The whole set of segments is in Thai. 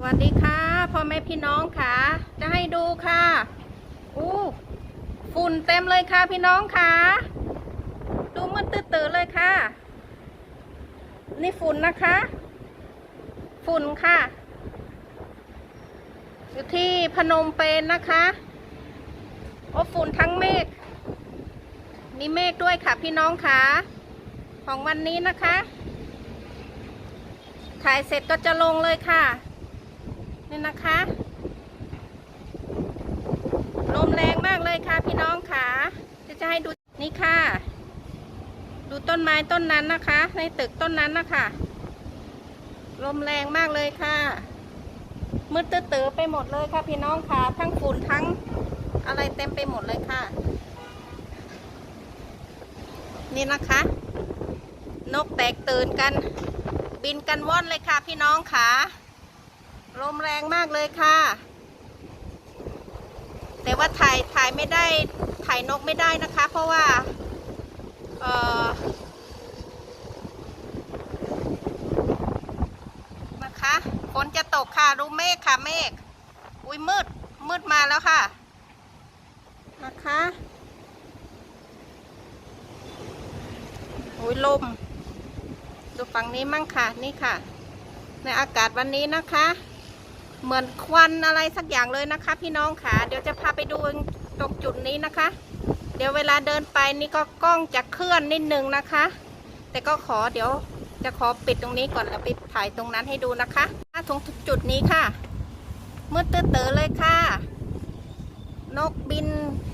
สวัสดีค่ะพ่อแม่พี่น้องค่ะ จะให้ดูค่ะอู้ฝุ่นเต็มเลยค่ะพี่น้องค่ะ ดูมันตื่นๆเลยค่ะ นี่ฝุ่นนะคะ ฝุ่นค่ะ อยู่ที่พนมเปญนนะคะโอ้ฝุ่นทั้งเมฆมีเมฆด้วยค่ะพี่น้องค่ะ ของวันนี้นะคะ ถ่ายเสร็จก็จะลงเลยค่ะ นี่นะคะ ลมแรงมากเลยค่ะพี่น้องค่ะจะจะให้ดูนี่ค่ะ ดูต้นไม้ต้นนั้นนะคะ ในตึกต้นนั้นนะคะลมแรงมากเลยค่ะมืดตื้อไปหมดเลยค่ะพี่น้องค่ะ ทั้งฝุ่นทั้งอะไรเต็มไปหมดเลยค่ะ นี่นะคะ นกแตกตื่นกัน บินกันว่อนเลยค่ะพี่น้องค่ะ ลมแรงมากเลยค่ะ แต่ว่าถ่ายถ่ายไม่ได้ถ่ายนกไม่ได้นะคะ เพราะว่าเออนะคะฝนจะตกค่ะดูเมฆค่ะเมฆอุ้ยมืดมืดมาแล้วค่ะ นะคะอุ้ยลม ดูฝั่งนี้มั่งค่ะ นี่ค่ะ ในอากาศวันนี้นะคะ เหมือนควันอะไรสักอย่างเลยนะคะ พี่น้องค่ะ เดี๋ยวจะพาไปดูตรงจุดนี้นะคะ เดี๋ยวเวลาเดินไปนี่ก็กล้องจะเคลื่อนนิดนึงนะคะ แต่ก็ขอเดี๋ยวจะขอปิดตรงนี้ก่อนแล้วไปถ่ายตรงนั้นให้ดูนะคะตรงจุดนี้ค่ะมืดตื้อเลยค่ะ นกบิน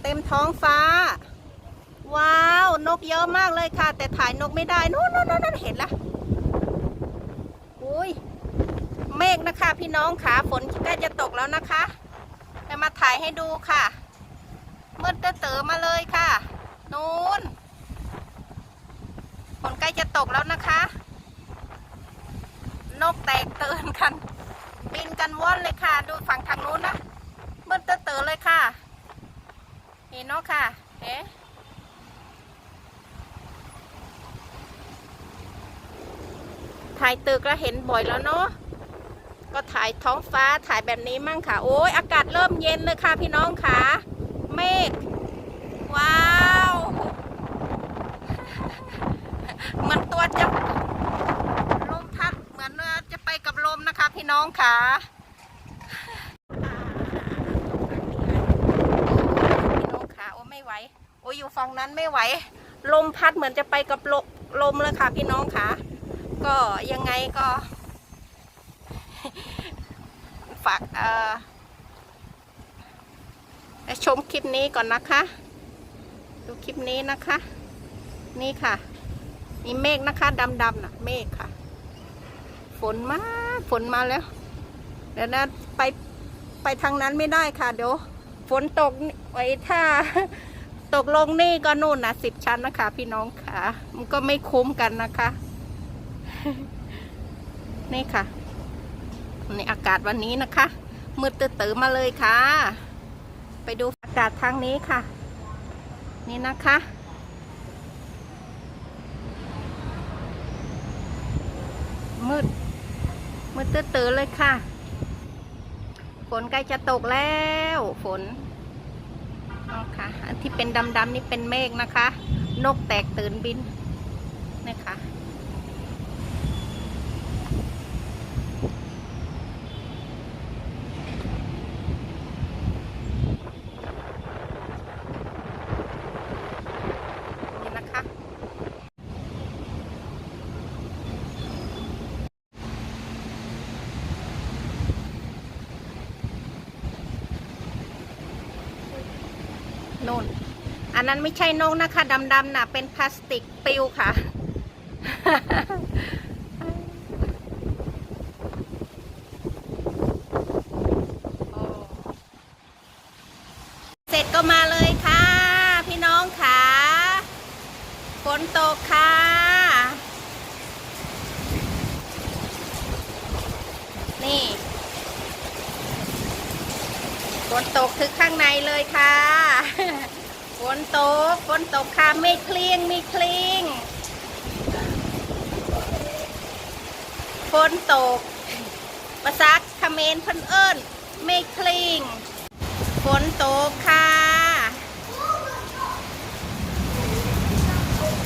เต็มท้องฟ้า ว้าว นกเยอะมากเลยค่ะ แต่ถ่ายนกไม่ได้ นู่นนู่นนู่นเห็นละอุ้ย เมฆนะคะ พี่น้องขาฝนใกล้จะตกแล้วนะคะจะมาถ่ายให้ดูค่ะมืดเต๋อมาเลยค่ะนู้นฝนใกล้จะตกแล้วนะคะ นกแตกเตื่นกันบินกันว่อนเลยค่ะ ดูฝั่งทางนู้นนะมืดเต๋อเลยค่ะเห็นเนาะค่ะเอ๊ถ่ายตึกแล้วเห็นบ่อยแล้วเนาะ ก็ถ่ายท้องฟ้าถ่ายแบบนี้มั่งค่ะ โอ้ยอากาศเริ่มเย็นเลยค่ะพี่น้องค่ะ เมฆว้าวเหมือนตัวจะลมพัดเหมือนจะไปกับลมนะคะ พี่น้องค่ะพี่น้องค่ะโอ้ไม่ไหวโอ้ยอยู่ฝั่งนั้นไม่ไหว ลมพัดเหมือนจะไปกับลมลมเลยค่ะ พี่น้องค่ะ ก็ยังไงก็ ฝากเอ่อชมคลิปนี้ก่อนนะคะ ดูคลิปนี้นะคะ นี่ค่ะมีเมฆนะคะดำๆนะเมฆค่ะ ฝนมาฝนมาแล้ว เดี๋ยวนะไปไปทางนั้นไม่ได้ค่ะ เดี๋ยวฝนตกไว้ถ้าตกลงนี่ก็นู่นนะสิบชั้นนะคะ พี่น้องค่ะ มันก็ไม่คุ้มกันนะคะ นี่ค่ะ ในอากาศวันนี้นะคะ มืดตื้อมาเลยค่ะ ไปดูอากาศทางนี้ค่ะ นี่นะคะ มืด มืดตื้อเลยค่ะ ฝนใกล้จะตกแล้วฝนเอค่ะ อันที่เป็นดำๆนี่เป็นเมฆนะคะ นกแตกตื่นบินค่ะ นี่นะคะ นู่น อันนั้นไม่ใช่นกนะคะดำๆน่ะ เป็นพลาสติกปิวค่ะ เสร็จก็มาเลยค่ะ พี่น้องค่ะฝนตกค่ะ นี่ฝนตกถึงข้างในเลยค่ะ ฝนตกฝนตกค่ะไม่เคลียงไม่เคลียงฝนตกมาซักค่ะคเมนพิ่นเอิญเมคลิงฝนตกค่ะ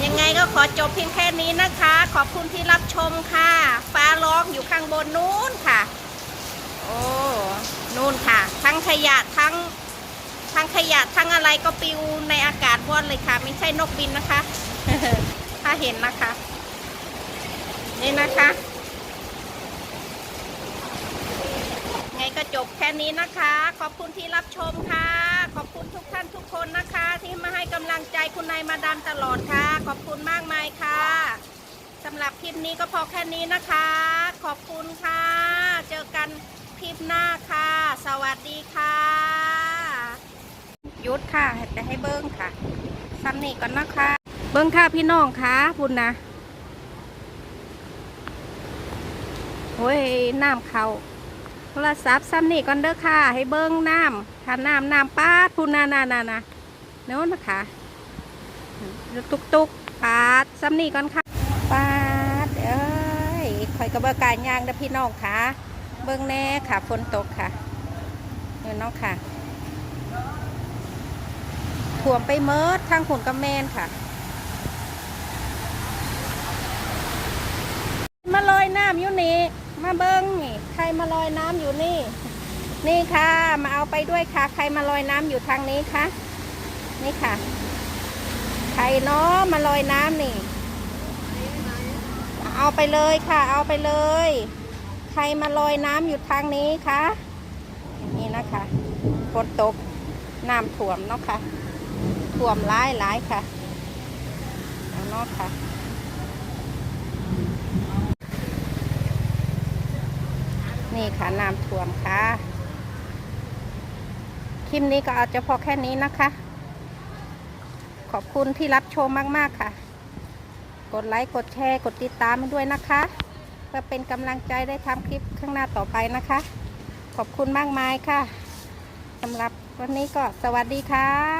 ยังไงก็ขอจบเพียงแค่นี้นะคะ ขอบคุณที่รับชมค่ะ ฟ้าร้องอยู่ข้างบนนู้นค่ะ โอ้ นู่นค่ะ ทั้งขยะทั้ง ทั้งขยะทั้งอะไรก็ปิวในอากาศว่อนเลยค่ะ ไม่ใช่นกบินนะคะ ถ้าเห็นนะคะ นี่นะคะไงก็จบแค่นี้นะคะ ขอบคุณที่รับชมค่ะ ขอบคุณทุกท่านทุกคนนะคะ ที่มาให้กำลังใจคุณนายมาดามตลอดค่ะ ขอบคุณมากมายค่ะสำหรับคลิปนี้ก็พอแค่นี้นะคะ ขอบคุณค่ะ เจอกันคลิปหน้าค่ะ สวัสดีค่ะ ยุดค่ะแต่ให้เบิ้งค่ะซ้ำนี่ก่อนนะคะ เบิ้งค่ะพี่น้องค่ะบุญนะโอ้ยน้ำเขาโทรศัพท์ซ้ำนี่ก่อนเด้อค่ะ ให้เบิ้งน้ำถ้าน้ำน้ำปาดพูนนานานานาเนู้นนะคะตุกตุกปาดซ้ำนี่ก่อนค่ะปาดเอ้ยคอยกระเบื้องการยางเด้อพี่น้องค่ะ เบิ้งแน่ค่ะฝนตกค่ะเงินน้องค่ะ วมไปเมิดทางขุนกำแมนค่ะ มาลอยน้ำอยู่นี่ มาเบิ้งนี่ ใครมาลอยน้ำอยู่นี่ นี่ค่ะ มาเอาไปด้วยค่ะ ใครมาลอยน้ำอยู่ทางนี้คะนี่ค่ะ ใครเนาะมาลอยน้ำนี่ เอาไปเลยค่ะ เอาไปเลย ใครมาลอยน้ำอยู่ทางนี้คะนี่นะคะฝนตกน้ำท่วมเนาะค่ะ ท่วมร้ายหลายค่ะเอาเนาะค่ะนี่ค่ะน้ำท่วมค่ะคลิปนี้ก็อาจจะพอแค่นี้นะคะ ขอบคุณที่รับชมมากๆค่ะ กดไลค์ กดแชร์ กดติดตามด้วยนะคะ เพื่อเป็นกำลังใจได้ทำคลิปข้างหน้าต่อไปนะคะ ขอบคุณมากมายค่ะสำหรับวันนี้ก็สวัสดีค่ะ